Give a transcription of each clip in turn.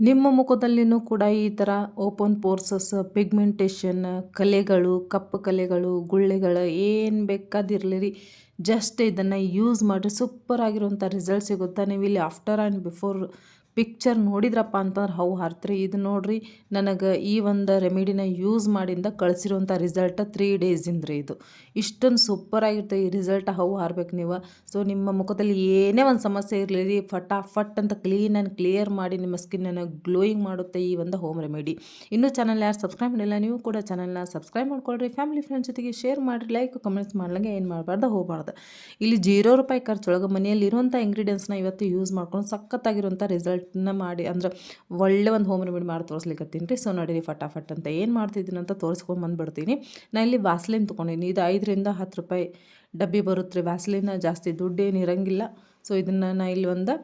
ನಿಮ್ಮ ಮುಖದಲ್ಲಿನೂ ಕೂಡ ಈ ಥರ ಓಪನ್ ಪೋರ್ಸಸ್, ಪಿಗ್ಮೆಂಟೇಷನ್, ಕಲೆಗಳು, ಕಪ್ಪು ಕಲೆಗಳು, ಗುಳ್ಳೆಗಳು ಏನು ಬೇಕಾದಿರಲಿ ಜಸ್ಟ್ ಇದನ್ನು ಯೂಸ್ ಮಾಡಿ ಸೂಪರ್ ಆಗಿರುವಂಥ ರಿಸಲ್ಟ್ ಸಿಗುತ್ತೆ ನೀವು ಇಲ್ಲಿ ಆಫ್ಟರ್ ಆ್ಯಂಡ್ ಬಿಫೋರ್ ಪಿಕ್ಚರ್ ನೋಡಿದ್ರಪ್ಪ ಅಂತಂದ್ರೆ ಹೌ ಹಾರ್ತ್ರಿ. ಇದು ನೋಡ್ರಿ, ನನಗೆ ಈ ಒಂದು ರೆಮಿಡಿನ ಯೂಸ್ ಮಾಡಿಂದ ಕಳಿಸಿರುವಂಥ ರಿಸಲ್ಟ್ ತ್ರೀ ಡೇಸಿಂದ ರೀ ಇದು. ಇಷ್ಟೊಂದು ಸೂಪರ್ ಆಗಿರುತ್ತೆ ಈ ರಿಸಲ್ಟ್ ಹೌ ಹಾರ್ಬೇಕು ನೀವು. ಸೊ ನಿಮ್ಮ ಮುಖದಲ್ಲಿ ಏನೇ ಒಂದು ಸಮಸ್ಯೆ ಇರಲಿ ರೀ, ಫಟಾಫಟ್ ಅಂತ ಕ್ಲೀನ್ ಆ್ಯಂಡ್ ಕ್ಲಿಯರ್ ಮಾಡಿ ನಿಮ್ಮ ಸ್ಕಿನ್ನನ್ನು ಗ್ಲೋಯಿಂಗ್ ಮಾಡುತ್ತೆ ಈ ಒಂದು ಹೋಮ್ ರೆಮಿಡಿ ಇನ್ನೂ ಚಾನಲ್ ಯಾರು ಸಬ್ಸ್ಕ್ರೈಬ್ ಮಾಡಿಲ್ಲ, ನೀವು ಕೂಡ ಚಾನಲ್ನ ಸಬ್ಸ್ಕ್ರೈಬ್ ಮಾಡ್ಕೊಳ್ರಿ. ಫ್ಯಾಮಿಲಿ ಫ್ರೆಂಡ್ಸ್ ಜೊತೆಗೆ ಶೇರ್ ಮಾಡಿರಿ ಲೈಕ್ ಕಮೆಂಟ್ಸ್ ಮಾಡ್ಲಂಗೆ ಏನು ಮಾಡಬಾರ್ದು, ಹೋಗಬಾರ್ದು. ಇಲ್ಲಿ ಜೀರೋ ರೂಪಾಯಿ ಖರ್ಚೊಳಗೆ ಮನೆಯಲ್ಲಿ ಇರುವಂಥ ಇಂಗ್ರೀಡಿಯೆಂಟ್ಸ್ನ ಇವತ್ತು ಯೂಸ್ ಮಾಡ್ಕೊಂಡು ಸಖತ್ತಾಗಿರುವಂಥ ರಿಸಲ್ಟ್ನ ಮಾಡಿ ಅಂದ್ರೆ ಒಳ್ಳೆ ಒಂದು ಹೋಮ್ ರೆಮಿಡಿ ಮಾಡಿ ತೋರಿಸ್ಲಿಕ್ಕತ್ತೀನಿ ರೀ. ಸೊ ನೋಡಿರಿ ಫಟಾಫಟ್ ಅಂತ ಏನು ಮಾಡ್ತಿದ್ದೀನಿ ಅಂತ ತೋರಿಸ್ಕೊಂಡು ಬಂದುಬಿಡ್ತೀನಿ. ನಾನು ಇಲ್ಲಿ ವ್ಯಾಸ್ಲಿನ್ ತೊಗೊಂಡಿನಿ. ಇದು ಐದರಿಂದ ಹತ್ತು ರೂಪಾಯಿ ಡಬ್ಬಿ ಬರುತ್ತೆ ರೀ. ವ್ಯಾಸ್ಲಿನ ಜಾಸ್ತಿ ದುಡ್ಡೇನು ಇರೋಂಗಿಲ್ಲ. ಸೊ ಇದನ್ನು ನಾನು ಇಲ್ಲಿ ಒಂದು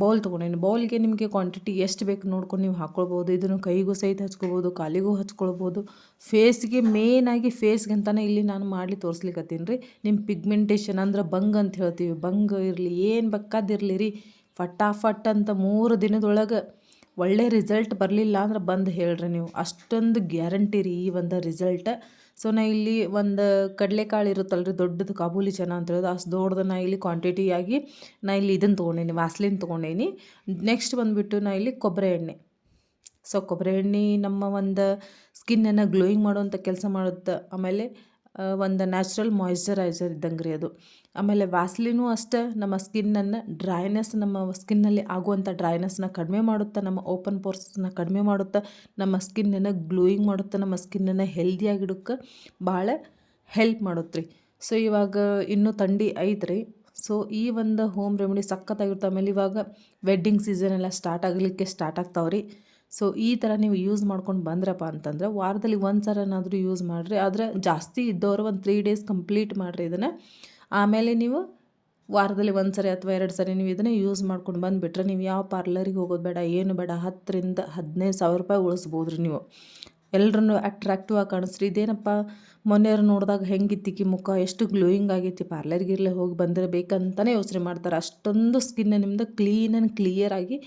ಬೌಲ್ ತೊಗೊಂಡೇನಿ. ಬೌಲ್ಗೆ ನಿಮಗೆ ಕ್ವಾಂಟಿಟಿ ಎಷ್ಟು ಬೇಕು ನೋಡ್ಕೊಂಡು ನೀವು ಹಾಕ್ಕೊಳ್ಬೋದು ಇದನ್ನು ಕೈಗೂ ಸಹಿತ ಹಚ್ಕೊಬೋದು ಕಾಲಿಗೂ ಹಚ್ಕೊಳ್ಬೋದು. ಫೇಸ್ಗೆ ಮೇನಾಗಿ ಫೇಸ್ಗೆ ಅಂತಲೇ ಇಲ್ಲಿ ನಾನು ಮಾಡಲಿ ತೋರಿಸ್ಲಿಕ್ಕತ್ತೀನಿ ರೀ. ನಿಮ್ಮ ಪಿಗ್ಮೆಂಟೇಷನ್ ಅಂದ್ರೆ ಬಂಗ್ ಅಂತ ಹೇಳ್ತೀವಿ. ಬಂಗ್ ಇರಲಿ, ಏನು ಬೇಕಾದಿರಲಿ ರೀ. ಫಟಾಫಟ್ ಅಂತ ಮೂರು ದಿನದೊಳಗೆ ಒಳ್ಳೆ ರಿಸಲ್ಟ್ ಬರಲಿಲ್ಲ ಅಂದ್ರೆ ಬಂದು ಹೇಳ್ರಿ ನೀವು. ಅಷ್ಟೊಂದು ಗ್ಯಾರಂಟಿ ರೀ ಈ ಒಂದು ರಿಸಲ್ಟ್ ಸೊ ನಾ ಇಲ್ಲಿ ಒಂದು ಕಡಲೆಕಾಳು ಇರುತ್ತಲ್ಲ ರೀ ದೊಡ್ಡದು ಕಾಬೂಲಿ ಚೆನ್ನ ಅಂತ ಹೇಳೋದು. ಅಷ್ಟು ದೊಡ್ಡದು ನಾ ಇಲ್ಲಿ ಕ್ವಾಂಟಿಟಿಯಾಗಿ ನಾ ಇಲ್ಲಿ ಇದನ್ನು ತೊಗೊಂಡೇನಿ ವ್ಯಾಸ್ಲಿನ್ ತೊಗೊಂಡೇನಿ. ನೆಕ್ಸ್ಟ್ ಬಂದುಬಿಟ್ಟು ನಾ ಇಲ್ಲಿ ಕೊಬ್ಬರಿ ಎಣ್ಣೆ. ಸೊ ಕೊಬ್ಬರಿ ಎಣ್ಣೆ ನಮ್ಮ ಒಂದು ಸ್ಕಿನ್ನನ್ನು ಗ್ಲೋಯಿಂಗ್ ಮಾಡುವಂಥ ಕೆಲಸ ಮಾಡುತ್ತೆ. ಆಮೇಲೆ ಒಂದು ನ್ಯಾಚುರಲ್ ಮಾಯ್ಶ್ಚರೈಸರ್ ಇದ್ದಂಗೆ ರೀ ಅದು. ಆಮೇಲೆ ವ್ಯಾಸ್ಲಿನೂ ಅಷ್ಟೇ, ನಮ್ಮ ಸ್ಕಿನ್ನನ್ನು ಡ್ರೈನೆಸ್ ನಮ್ಮ ಸ್ಕಿನ್ನಲ್ಲಿ ಆಗುವಂಥ ಡ್ರೈನೆಸ್ನ ಕಡಿಮೆ ಮಾಡುತ್ತೆ, ನಮ್ಮ ಓಪನ್ ಪೋರ್ಸಸ್ನ ಕಡಿಮೆ ಮಾಡುತ್ತೆ, ನಮ್ಮ ಸ್ಕಿನ್ನನ್ನು ಗ್ಲೋಯಿಂಗ್ ಮಾಡುತ್ತೆ, ನಮ್ಮ ಸ್ಕಿನ್ನನ್ನು ಹೆಲ್ದಿಯಾಗಿಡೋಕ್ಕೆ ಭಾಳ ಹೆಲ್ಪ್ ಮಾಡುತ್ತೆ ಸೊ ಇವಾಗ ಇನ್ನೂ ಥಂಡಿ ಐತ್ರಿ ಸೊ ಈ ಒಂದು ಹೋಮ್ ರೆಮಿಡಿ ಸಖತ್ತಾಗಿರುತ್ತೆ. ಆಮೇಲೆ ಇವಾಗ ವೆಡ್ಡಿಂಗ್ ಸೀಸನ್ ಎಲ್ಲ ಸ್ಟಾರ್ಟ್ ಆಗಲಿಕ್ಕೆ ಸ್ಟಾರ್ಟ್ ಆಗ್ತಾವ್ರಿ ಸೊ ಈ ಥರ ನೀವು ಯೂಸ್ ಮಾಡ್ಕೊಂಡು ಬಂದ್ರಪ್ಪ ಅಂತಂದ್ರೆ, ವಾರದಲ್ಲಿ ಒಂದು ಸರನಾದರೂ ಯೂಸ್ ಮಾಡಿರಿ. ಆದರೆ ಜಾಸ್ತಿ ಇದ್ದವರು ಒಂದು ತ್ರೀ ಡೇಸ್ ಕಂಪ್ಲೀಟ್ ಮಾಡಿರಿ ಇದನ್ನು. ಆಮೇಲೆ ನೀವು ವಾರದಲ್ಲಿ ಒಂದು ಸರಿ ಅಥವಾ ಎರಡು ಸರಿ ನೀವು ಇದನ್ನೇ ಯೂಸ್ ಮಾಡ್ಕೊಂಡು ಬಂದುಬಿಟ್ರೆ ನೀವು ಯಾವ ಪಾರ್ಲರಿಗೆ ಹೋಗೋದು ಬೇಡ, ಏನು ಬೇಡ, ಹತ್ತರಿಂದ ಹದಿನೈದು ಸಾವಿರ ರೂಪಾಯಿ ಉಳಿಸ್ಬೋದು ರೀ ನೀವು. ಎಲ್ಲರನ್ನು ಅಟ್ರಾಕ್ಟಿವ್ ಆಗಿ ಕಾಣಿಸ್ರಿ. ಇದೇನಪ್ಪ, ಮೊನ್ನೆಯವ್ರು ನೋಡಿದಾಗ ಹೆಂಗಿತ್ತಿಕ್ಕಿ ಮುಖ, ಎಷ್ಟು ಗ್ಲೋಯಿಂಗ್ ಆಗೈತಿ ಪಾರ್ಲರ್ಗಿರ್ಲೆ ಹೋಗಿ ಬಂದರೆ ಬೇಕಂತಲೇ ಯೋಚನೆ ಮಾಡ್ತಾರೆ. ಅಷ್ಟೊಂದು ಸ್ಕಿನ್ನ ನಿಮ್ಮದು ಕ್ಲೀನ್ ಆ್ಯಂಡ್ ಕ್ಲಿಯರ್ ಆಗಿ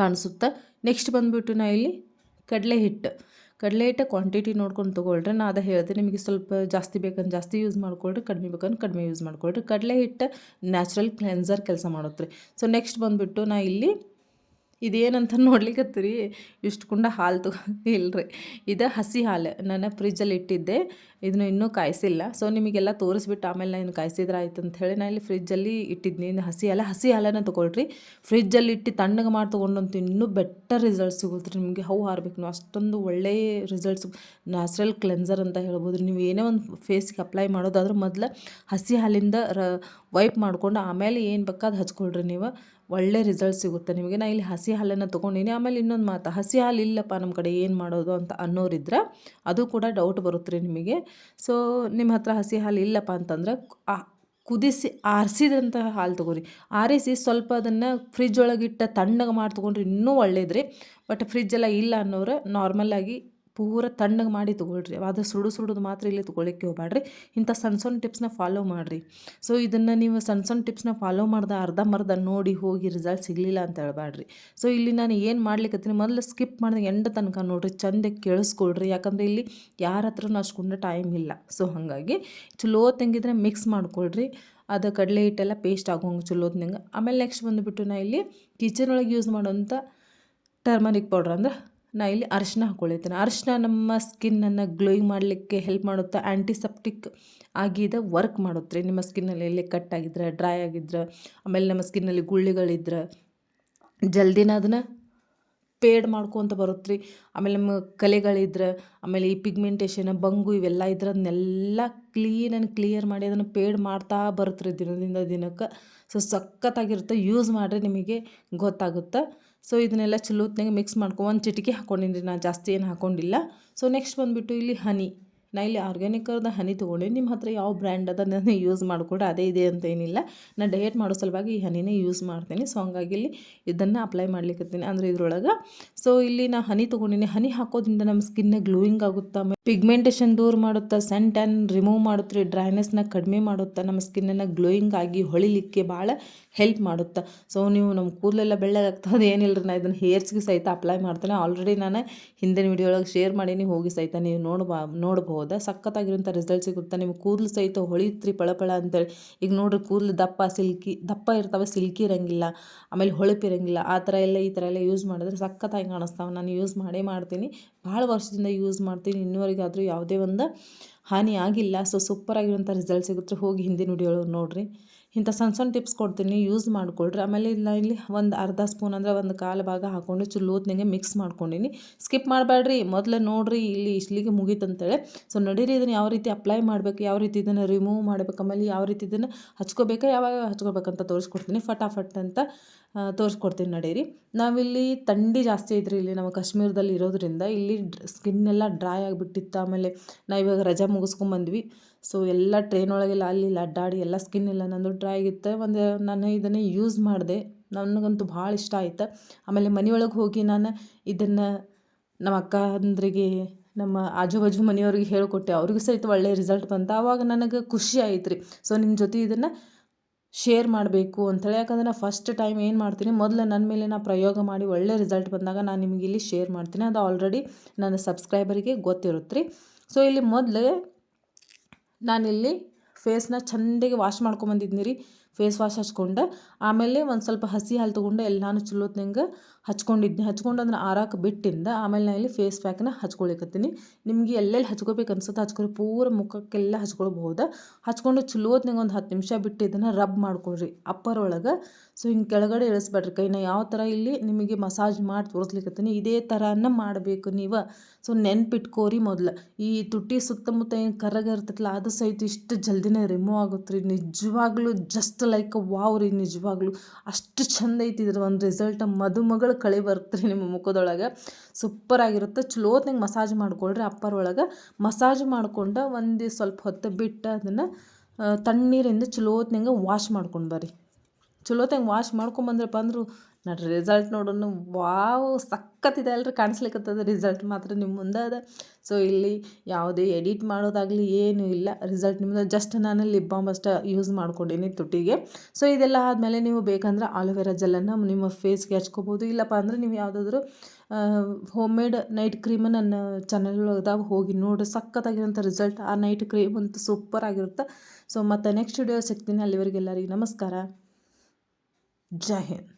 ಕಾಣಿಸುತ್ತೆ? ನೆಕ್ಸ್ಟ್ ಬಂದುಬಿಟ್ಟು ನಾ ಇಲ್ಲಿ ಕಡಲೆ ಹಿಟ್ಟು. ಕಡಲೆ ಹಿಟ್ಟ ಕ್ವಾಂಟಿಟಿ ನೋಡ್ಕೊಂಡು ತೊಗೊಳ್ರಿ. ನಾ ಅದೇ ಹೇಳಿದೆ ನಿಮಗೆ ಸ್ವಲ್ಪ ಜಾಸ್ತಿ ಬೇಕಂದ್ರೆ ಜಾಸ್ತಿ ಯೂಸ್ ಮಾಡ್ಕೊಳ್ರಿ, ಕಡಿಮೆ ಬೇಕಂದ್ರೆ ಕಡಿಮೆ ಯೂಸ್ ಮಾಡ್ಕೊಳ್ರಿ. ಕಡಲೆ ಹಿಟ್ಟು ನ್ಯಾಚುರಲ್ ಕ್ಲೆನ್ಸರ್ ಕೆಲಸ ಮಾಡುತ್ತೆ ಸೊ ನೆಕ್ಸ್ಟ್ ಬಂದುಬಿಟ್ಟು ನಾ ಇಲ್ಲಿ ಇದೇನಂತ ನೋಡ್ಲಿಕ್ಕತ್ತೀರಿ ಇಷ್ಟು ಕುಂಡ ಹಾಲು ತಗೋ ಇಲ್ಲರಿ ಇದು ಹಸಿ ಹಾಲು. ನಾನು ಫ್ರಿಜ್ಜಲ್ಲಿ ಇಟ್ಟಿದ್ದೆ. ಇದನ್ನು ಇನ್ನೂ ಕಾಯಿಸಿಲ್ಲ. ಸೊ ನಿಮಗೆಲ್ಲ ತೋರಿಸ್ಬಿಟ್ಟು ಆಮೇಲೆ ನಾನು ಕಾಯಿಸಿದ್ರೆ ಆಯ್ತು ಅಂತ ಹೇಳಿ ನಾನು ಇಲ್ಲಿ ಫ್ರಿಜ್ಜಲ್ಲಿ ಇಟ್ಟಿದ್ನಿ ಹಸಿ ಹಾಲು ಹಸಿ ಹಾಲನ್ನು ತೊಗೊಳ್ರಿ. ಫ್ರಿಜ್ಜಲ್ಲಿ ಇಟ್ಟು ತಣ್ಣಗೆ ಮಾಡಿ ತೊಗೊಂಡಂತೂ ಇನ್ನೂ ಬೆಟರ್ ರಿಸಲ್ಟ್ ಸಿಗುತ್ತೆ ನಿಮಗೆ ಹೌ ಹಾರಬೇಕು. ನೀವು ಅಷ್ಟೊಂದು ಒಳ್ಳೆಯ ರಿಸಲ್ಟ್ಸ್ ನ್ಯಾಚುರಲ್ ಕ್ಲೆನ್ಸರ್ ಅಂತ ಹೇಳ್ಬೋದು. ನೀವು ಏನೇ ಒಂದು ಫೇಸ್ಗೆ ಅಪ್ಲೈ ಮಾಡೋದಾದ್ರೆ ಮೊದಲು ಹಸಿ ಹಾಲಿಂದ ರ ವೈಪ್ ಮಾಡಿಕೊಂಡು ಆಮೇಲೆ ಏನು ಬೇಕಾದ ಹಚ್ಕೊಳ್ರಿ ನೀವು. ಒಳ್ಳೆ ರಿಸಲ್ಟ್ ಸಿಗುತ್ತೆ. ನಿಮಗೆ ನಾನು ಇಲ್ಲಿ ಹಸಿ ಹಾಲನ್ನು ತೊಗೊಂಡಿನಿ. ಆಮೇಲೆ ಇನ್ನೊಂದು ಮಾತು, ಹಸಿ ಹಾಲು ಇಲ್ಲಪ್ಪ ನಮ್ಮ ಕಡೆ ಏನು ಮಾಡೋದು ಅಂತ ಅನ್ನೋರಿದ್ರೆ ಅದು ಕೂಡ ಡೌಟ್ ಬರುತ್ತೆ ರೀ ನಿಮಗೆ. ಸೊ ನಿಮ್ಮ ಹತ್ರ ಹಸಿ ಹಾಲು ಇಲ್ಲಪ್ಪ ಅಂತಂದ್ರೆ ಕುದಿಸಿ ಆರಿಸಿದಂತಹ ಹಾಲು ತೊಗೊರಿ. ಆರಿಸಿ ಸ್ವಲ್ಪ ಅದನ್ನು ಫ್ರಿಜ್ ಒಳಗಿಟ್ಟ ತಣ್ಣಗೆ ಮಾಡಿ ತೊಗೊಂಡ್ರೆ ಇನ್ನೂ ಒಳ್ಳೇದ್ರಿ ಬಟ್ ಫ್ರಿಜ್ಜೆಲ್ಲ ಇಲ್ಲ ಅನ್ನೋರು ನಾರ್ಮಲಾಗಿ ಪೂರ ತಣ್ಣಗೆ ಮಾಡಿ ತೊಗೊಳ್ರಿ. ಅದು ಸುಡು ಸುಡುದು ಮಾತ್ರ ಇಲ್ಲಿ ತೊಗೊಳಕ್ಕೆ ಹೋಗ್ಬೇಡ್ರಿ ಇಂಥ ಸಣ್ಣ ಸಣ್ಣ ಟಿಪ್ಸ್ನ ಫಾಲೋ ಮಾಡಿರಿ. ಸೊ, ಇದನ್ನು ನೀವು ಸಣ್ಣ ಸಣ್ಣ ಟಿಪ್ಸ್ನ ಫಾಲೋ ಮಾಡ್ದೆ ಅರ್ಧಂಬರ್ಧ ನೋಡಿ ಹೋಗಿ ರಿಸಲ್ಟ್ ಸಿಗಲಿಲ್ಲ ಅಂತ ಹೇಳ್ಬೇಡ್ರಿ ಸೊ, ಇಲ್ಲಿ ನಾನು ಏನು ಮಾಡ್ಲಿಕ್ಕತ್ತೀನಿ ಮೊದಲು ಸ್ಕಿಪ್ ಮಾಡಿದ ಎಂಡ ತನಕ ನೋಡಿರಿ ಚಂದಕ್ಕೆ ಕೇಳಿಸ್ಕೊಳ್ರಿ. ಯಾಕಂದರೆ ಇಲ್ಲಿ ಯಾರ ಹತ್ರನೂ ಅಷ್ಟೊಂದು ಟೈಮ್ ಇಲ್ಲ. ಸೊ, ಹಾಗಾಗಿ ಚಲೋ ತಂಗಿದ್ರೆ ಮಿಕ್ಸ್ ಮಾಡ್ಕೊಳ್ರಿ. ಅದು ಕಡಲೆ ಹಿಟ್ಟೆಲ್ಲ ಪೇಸ್ಟ್ ಆಗೋಂಗೆ ಚಲೋತ್ನಂಗೆ ಆಮೇಲೆ ನೆಕ್ಸ್ಟ್ ಬಂದುಬಿಟ್ಟು ನಾ ಇಲ್ಲಿ ಕಿಚನ್ ಒಳಗೆ ಯೂಸ್ ಮಾಡೋಂಥ ಟರ್ಮರಿಕ್ ಪೌಡ್ರ್ ಅಂದ್ರೆ ನಾ ಇಲ್ಲಿ ಅರಿಶಿನ ಹಾಕ್ಕೊಳಿತೀನಿ ಅರಿಶಿನ ನಮ್ಮ ಸ್ಕಿನ್ನನ್ನು ಗ್ಲೋಯಿಂಗ್ ಮಾಡಲಿಕ್ಕೆ ಹೆಲ್ಪ್ ಮಾಡುತ್ತಾ ಆ್ಯಂಟಿಸೆಪ್ಟಿಕ್ ಆಗಿದೆ ವರ್ಕ್ ಮಾಡುತ್ತೆ ನಿಮ್ಮ ಸ್ಕಿನ್ನಲ್ಲಿ ಎಲ್ಲಿ ಕಟ್ ಆಗಿದ್ರೆ ಡ್ರೈ ಆಗಿದ್ರೆ, ಆಮೇಲೆ ನಮ್ಮ ಸ್ಕಿನ್ನಲ್ಲಿ ಗುಳ್ಳಿಗಳಿದ್ರೆ ಜಲ್ದಿನ ಅದನ್ನು ಪೇಡ್ ಮಾಡ್ಕೊತ ಬರುತ್ತೆ ರೀ. ಆಮೇಲೆ ನಮ್ಮ ಕಲೆಗಳಿದ್ರೆ, ಆಮೇಲೆ ಈ ಪಿಗ್ಮೆಂಟೇಷನ್ ಬಂಗು ಇವೆಲ್ಲ ಇದ್ರೆ ಅದನ್ನೆಲ್ಲ ಕ್ಲೀನ್ ಆ್ಯಂಡ್ ಕ್ಲಿಯರ್ ಮಾಡಿ ಅದನ್ನು ಪೇಡ್ ಮಾಡ್ತಾ ಬರುತ್ತೆ ರೀ ದಿನದಿಂದ ದಿನಕ್ಕೆ. ಸೊ ಸಖತ್ತಾಗಿರುತ್ತೆ. ಯೂಸ್ ಮಾಡಿರಿ ನಿಮಗೆ ಗೊತ್ತಾಗುತ್ತೆ? ಸೊ ಇದನ್ನೆಲ್ಲ ಚಲೋತ್ನಾಗೆ ಮಿಕ್ಸ್ ಮಾಡ್ಕೊ ಒಂದು ಚಿಟಿಕೆ ಹಾಕ್ಕೊಂಡಿನಿ ನಾನು ಜಾಸ್ತಿ ಏನು ಹಾಕ್ಕೊಂಡಿಲ್ಲ ಸೊ ನೆಕ್ಸ್ಟ್ ಬಂದುಬಿಟ್ಟು ಇಲ್ಲಿ ಹನಿ. ನಾ ಇಲ್ಲಿ ಆರ್ಗ್ಯಾನಿಕದ ಹನಿ ತೊಗೊಂಡೆ ನಿಮ್ಮ ಹತ್ರ ಯಾವ ಬ್ರ್ಯಾಂಡ್ ಅದ ನಾನು ಯೂಸ್ ಮಾಡಿಕೊಂಡು ಅದೇ ಇದೆ ಅಂತ ಏನಿಲ್ಲ. ನಾನು ಡಯಟ್ ಮಾಡೋ ಸಲುವಾಗಿ ಈ ಹನಿನೇ ಯೂಸ್ ಮಾಡ್ತೀನಿ. ಸೊ ಹಂಗಾಗಿ ಇಲ್ಲಿ ಇದನ್ನು ಅಪ್ಲೈ ಮಾಡ್ಲಿಕ್ಕತ್ತೀನಿ ಅಂದರೆ ಇದ್ರೊಳಗೆ ಸೊ ಇಲ್ಲಿ ನಾ ಹನಿ ತೊಗೊಂಡಿನಿ. ಹನಿ ಹಾಕೋದ್ರಿಂದ ನಮ್ಮ ಸ್ಕಿನ್ನ ಗ್ಲೋಯಿಂಗ್ ಆಗುತ್ತಾ? ಪಿಗ್ಮೆಂಟೇಷನ್ ದೂರ ಮಾಡುತ್ತಾ? ಸನ್ ಟ್ಯಾನ್ ರಿಮೂವ್ ಮಾಡುತ್ತೆ? ಡ್ರೈನೆಸ್ನ ಕಡಿಮೆ ಮಾಡುತ್ತಾ? ನಮ್ಮ ಸ್ಕಿನ್ನನ್ನು ಗ್ಲೋಯಿಂಗ್ ಆಗಿ ಹೊಳಿಲಿಕ್ಕೆ ಭಾಳ ಹೆಲ್ಪ್ ಮಾಡುತ್ತಾ? ಸೊ ನೀವು ನಮ್ಮ ಕೂದಲೆಲ್ಲ ಬೆಳ್ಳಗಾಗ್ತದೆ ಏನಿಲ್ಲ ರೀ ನಾ ಇದನ್ನು ಹೇರ್ಸ್ಗೆ ಸಹಿತ ಅಪ್ಲೈ ಮಾಡ್ತೇನೆ. ಆಲ್ರೆಡಿ ನಾನು ಹಿಂದಿನ ವಿಡಿಯೋ ಒಳಗೆ ಶೇರ್ ಮಾಡೀನಿ. ಹೋಗಿ ಸಹಿತ ನೀವು ನೋಡ್ಬಾ, ನೋಡ್ಬೋದು. ಸಖತ್ತಾಗಿರೋಂಥ ರಿಸಲ್ಟ್ ಸಿಗುತ್ತೆ? ನಿಮ್ಗೆ ಕೂದಲು ಸಹಿತ ಹೊಳಿತ್ರಿ ಪಳಪಳ ಅಂತೇಳಿ. ಈಗ ನೋಡ್ರಿ ಕೂದಲು ದಪ್ಪ, ಸಿಲ್ಕಿ, ದಪ್ಪ ಇರ್ತಾವೆ ಸಿಲ್ಕಿ ಇರಂಗಿಲ್ಲ ಆಮೇಲೆ ಹೊಳಪು ಇರಂಗಿಲ್ಲ ಆ ಥರ ಎಲ್ಲ ಈ ಥರ ಎಲ್ಲ ಯೂಸ್ ಮಾಡಿದ್ರೆ ಸಖತ್ತಾಗಿ ಕಾಣಿಸ್ತಾವೆ. ನಾನು ಯೂಸ್ ಮಾಡೇ ಮಾಡ್ತೀನಿ. ಭಾಳ ವರ್ಷದಿಂದ ಯೂಸ್ ಮಾಡ್ತೀನಿ. ಇನ್ನುವರೆಗಾದರೂ ಯಾವುದೇ ಒಂದು ಹಾನಿ ಆಗಿಲ್ಲ. ಸೊ ಸೂಪರಾಗಿರೋಂಥ ರಿಸಲ್ಟ್ ಸಿಗುತ್ತೆ. ಹೋಗಿ ಹಿಂದಿನ ವಿಡಿಯೋ ನೋಡಿರಿ. ಇಂಥ ಸಣ್ಣ ಸಣ್ಣ ಟಿಪ್ಸ್ ಕೊಡ್ತೀನಿ ಯೂಸ್ ಮಾಡ್ಕೊಳ್ರಿ. ಆಮೇಲೆ ಇಲ್ಲ, ಇಲ್ಲಿ ಒಂದು ಅರ್ಧ ಸ್ಪೂನ್ ಅಂದರೆ ಒಂದು ಕಾಲು ಭಾಗ ಹಾಕ್ಕೊಂಡು ಚಲೋತ್ನಾಗೆ ಮಿಕ್ಸ್ ಮಾಡ್ಕೊಂಡಿನಿ. ಸ್ಕಿಪ್ ಮಾಡಬೇಡ್ರಿ ಮೊದಲು ನೋಡಿರಿ, ಇಲ್ಲಿ ಇಷ್ಟಲಿಗೆ ಮುಗೀತಂತೇಳಿ. ಸೊ ನಡೀರಿ, ಇದನ್ನು ಯಾವ ರೀತಿ ಅಪ್ಲೈ ಮಾಡಬೇಕು, ಯಾವ ರೀತಿ ಇದನ್ನು ರಿಮೂವ್ ಮಾಡಬೇಕು, ಆಮೇಲೆ ಯಾವ ರೀತಿ ಇದನ್ನು ಹಚ್ಕೋಬೇಕಾ, ಯಾವಾಗ ಹಚ್ಕೋಬೇಕಂತ ತೋರಿಸ್ಕೊಡ್ತೀನಿ. ಫಟಾಫಟ್ ಅಂತ. ತೋರಿಸ್ಕೊಡ್ತೀನಿ ನಡೀರಿ ನಾವಿಲ್ಲಿ ಥಂಡಿ ಜಾಸ್ತಿ ಐತ್ರಿ ಇಲ್ಲಿ ನಮ್ಮ ಕಾಶ್ಮೀರದಲ್ಲಿ ಇರೋದ್ರಿಂದ. ಇಲ್ಲಿ ಸ್ಕಿನ್ ಎಲ್ಲ ಡ್ರೈ ಆಗಿಬಿಟ್ಟಿತ್ತು. ಆಮೇಲೆ ನಾವಿವಾಗ ರಜಾ ಮುಗಿಸ್ಕೊಂಬಂದ್ವಿ. ಸೊ ಎಲ್ಲ ಟ್ರೈನ್ ಒಳಗೆಲ್ಲ ಅಲ್ಲಿ ಇಲ್ಲಿ ಅಡ್ಡಾಡಿ ಎಲ್ಲ ಸ್ಕಿನ್ ಎಲ್ಲ ನಂದು ಡ್ರೈ ಆಗಿತ್ತು. ಒಂದು, ನಾನು ಇದನ್ನೇ ಯೂಸ್ ಮಾಡಿದೆ. ನನಗಂತೂ ಭಾಳ ಇಷ್ಟ ಆಯ್ತು. ಆಮೇಲೆ ಮನೆಯೊಳಗೆ ಹೋಗಿ ನಾನು ಇದನ್ನು ನಮ್ಮ ಅಕ್ಕ ಅಂದ್ರಿಗೆ, ನಮ್ಮ ಆಜು ಬಾಜು ಮನೆಯವ್ರಿಗೆ ಹೇಳಿಕೊಟ್ಟೆ. ಅವ್ರಿಗೂ ಸಹಿತ ಒಳ್ಳೆಯ ರಿಸಲ್ಟ್ ಬಂತು. ಆವಾಗ ನನಗೆ ಖುಷಿ ಆಯ್ತು ರೀ. ಸೊ ನಿಮ್ಮ ಜೊತೆ ಇದನ್ನು ಶೇರ್ ಮಾಡಬೇಕು ಅಂಥೇಳಿ ಯಾಕಂದರೆ ನಾನು ಫಸ್ಟ್ ಟೈಮ್ ಏನು ಮಾಡ್ತೀನಿ, ಮೊದಲು ನನ್ನ ಮೇಲೆ ನಾನು ಪ್ರಯೋಗ ಮಾಡಿ ಒಳ್ಳೆ ರಿಸಲ್ಟ್ ಬಂದಾಗ ನಾನು ನಿಮಗೆ ಇಲ್ಲಿ ಶೇರ್ ಮಾಡ್ತೀನಿ. ಅದು ಆಲ್ರೆಡಿ ನನ್ನ ಸಬ್ಸ್ಕ್ರೈಬರಿಗೆ ಗೊತ್ತಿರುತ್ತೆ ರೀ ಸೊ ಇಲ್ಲಿ ಮೊದಲು ನಾನಿಲ್ಲಿ ಫೇಸ್ನ ಚೆಂದಾಗಿ ವಾಶ್ ಮಾಡ್ಕೊಂಬಂದಿದ್ನಿ ರೀ. ಫೇಸ್ ವಾಶ್ ಹಚ್ಕೊಂಡು, ಆಮೇಲೆ ಒಂದು ಸ್ವಲ್ಪ ಹಸಿ ಹಾಲು ತೊಗೊಂಡು ಎಲ್ಲಾನು ಚಲೋತ್ನಂಗೆ ಹಚ್ಕೊಂಡಿದ್ದೆ ಹಚ್ಕೊಂಡು ಅದನ್ನ ಆರಾಕ ಬಿಟ್ಟಿಂದ ಆಮೇಲೆ ನಾನು ಇಲ್ಲಿ ಫೇಸ್ ಪ್ಯಾಕ್ನ ಹಚ್ಕೊಳಿಕತ್ತೀನಿ. ನಿಮಗೆ ಎಲ್ಲೆಲ್ಲಿ ಹಚ್ಕೋಬೇಕು ಅನ್ಸುತ್ತೆ ಹಚ್ಕೊಳಿ ಪೂರ ಮುಖಕ್ಕೆಲ್ಲ ಹಚ್ಕೊಳ್ಬಹುದು. ಹಚ್ಕೊಂಡು ಚಲೋತ್ನಾಗ ಒಂದು ಹತ್ತು ನಿಮಿಷ ಬಿಟ್ಟು ಇದನ್ನು ರಬ್ ಮಾಡ್ಕೊಳ್ರಿ ಅಪ್ಪರ್ ಒಳಗೆ. ಸೊ ಹಿಂಗೆ ಕೆಳಗಡೆ ಇಳಿಸ್ಬೇಡ್ರಿ ಕೈನ ಯಾವ ಥರ ಇಲ್ಲಿ ನಿಮಗೆ ಮಸಾಜ್ ಮಾಡಿ ತೋರಿಸ್ಲಿಕ್ಕತ್ತೀನಿ ಇದೇ ಥರನ ಮಾಡಬೇಕು ನೀವು. ಸೊ ನೆನ್ಪಿಟ್ಕೋರಿ ಮೊದಲು. ಈ ತುಟ್ಟಿ ಸುತ್ತಮುತ್ತ ಏನು ಕರಗ ಇರ್ತೈತಲ್ಲ ಅದು ಸಹಿತ ಇಷ್ಟು ಜಲ್ದಿನೇ ರಿಮೂವ್ ಆಗುತ್ತೆ ನಿಜವಾಗ್ಲೂ ಜಸ್ಟ್ ಲೈಕ್ ವಾವ್ ರೀ ನಿಜವಾಗ್ಲೂ. ಅಷ್ಟು ಚಂದ ಐತಿ ಇದ್ರ ಒಂದು ರಿಸಲ್ಟ್ ಮದುಮಗಳ ಕಳೆ ಬರುತ್ತೆ ರೀ ನಿಮ್ಮ ಮುಖದೊಳಗೆ. ಸೂಪರಾಗಿರುತ್ತೆ ಚಲೋತ್ನಾಗ ಮಸಾಜ್ ಮಾಡ್ಕೊಳ್ರಿ ಅಪ್ಪರ್ ಒಳಗೆ. ಮಸಾಜ್ ಮಾಡ್ಕೊಂಡು ಒಂದು ಸ್ವಲ್ಪ ಹೊತ್ತು ಬಿಟ್ಟು ಅದನ್ನು ತಣ್ಣೀರಿಂದ ಚಲೋತ್ನಾಗ ವಾಶ್ ಮಾಡ್ಕೊಂಡು ಬರ್ರಿ. ಚಲೋತ್ನಾಗ ವಾಶ್ ಮಾಡ್ಕೊಂಬಂದ್ರಪ್ಪ ಅಂದರು ನೋಡ್ರಿ ರಿಸಲ್ಟ್ ನೋಡೋಣ ವಾವ್ ಸಖತ್ತಿದೆ ಅಲ್ರಿ ಕಾಣಿಸ್ಲಿಕ್ಕತ್ತದ ರಿಸಲ್ಟ್ ಮಾತ್ರ ನಿಮ್ಮ ಮುಂದೆ ಅದ. ಸೊ ಇಲ್ಲಿ ಯಾವುದೇ ಎಡಿಟ್ ಮಾಡೋದಾಗಲಿ ಏನೂ ಇಲ್ಲ. ರಿಸಲ್ಟ್ ನಿಮ್ಮದು ಜಸ್ಟ್ ನಾನು ಲಿಪ್ ಬಾಮ್ ಅಷ್ಟೇ ಯೂಸ್ ಮಾಡ್ಕೊಂಡೀನಿ ತುಟಿಗೆ. ಸೊ ಇದೆಲ್ಲ ಆದಮೇಲೆ ನೀವು ಬೇಕಂದ್ರೆ ಆಲೋವೆರಾ ಜೆಲ್ಲನ್ನು ನಿಮ್ಮ ಫೇಸ್ಗೆ ಹಚ್ಕೋಬೋದು. ಇಲ್ಲಪ್ಪ ಅಂದರೆ ನೀವು ಯಾವುದಾದ್ರೂ ಹೋಮ್ ಮೇಡ್ ನೈಟ್ ಕ್ರೀಮ್ ನನ್ನ ಚಾನಲ್ ಒಳಗದಾಗ ಹೋಗಿ ನೋಡಿರಿ. ಸಖತ್ತಾಗಿರೋಂಥ ರಿಸಲ್ಟ್ ಆ ನೈಟ್ ಕ್ರೀಮ್ ಅಂತೂ ಸೂಪರ್ ಆಗಿರುತ್ತೆ. ಸೊ ಮತ್ತು ನೆಕ್ಸ್ಟ್ ವಿಡಿಯೋ ಸಿಗ್ತೀನಿ. ಅಲ್ಲಿವರೆಗೆ ಎಲ್ಲರಿಗೆ ನಮಸ್ಕಾರ. ಜೈ ಹಿಂದ್.